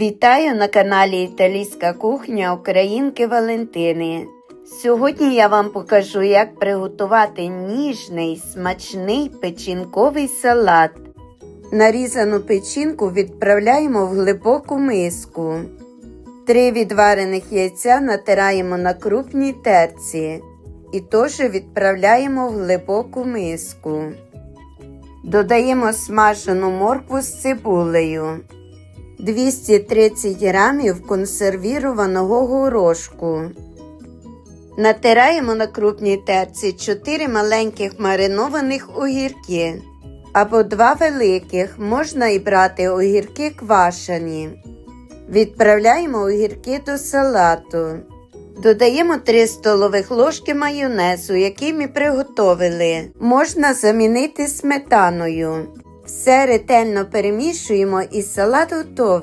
Вітаю на каналі Італійська кухня Українки Валентини. Сьогодні я вам покажу, як приготувати ніжний смачний печінковий салат. Нарізану печінку відправляємо в глибоку миску. Три відварених яйця натираємо на крупній терці і теж відправляємо в глибоку миску. Додаємо смажену моркву з цибулею. 230 грамів консервірованого горошку. Натираємо на крупній терці 4 маленьких маринованих огірки або 2 великих, можна і брати огірки квашені. Відправляємо огірки до салату. Додаємо 3 столових ложки майонезу, який ми приготовили. Можна замінити сметаною. Все ретельно перемішуємо і салат готовий.